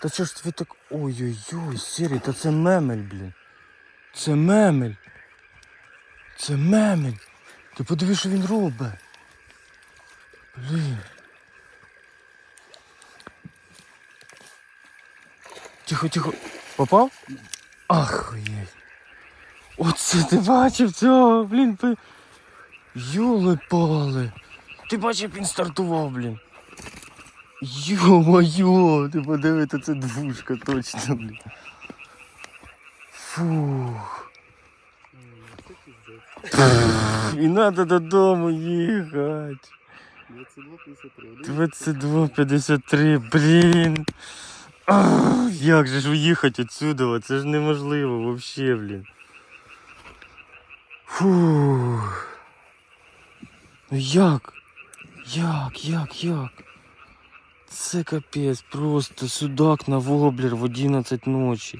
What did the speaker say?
Та що ж ви так. Ой-ой-ой, сірий, та це мемель, блін. Це мемель. Це мемель. Ти подиви, що він робить. Блін. Тихо, тихо. Попав? Ахуєть. Оце ти бачив цього, блін. Йоли пали. Ти бачив, він стартував, блін. Йо-моє, ти подиви, це двушка точно, блін. Фух. І треба додому їхати. 22.53, блін. Ах, Як же ж уїхати отсюда? Це ж неможливо вообще, блін. Фух. Ну як? Як, як, як? Це капець, просто судак на воблер в 11 ночі.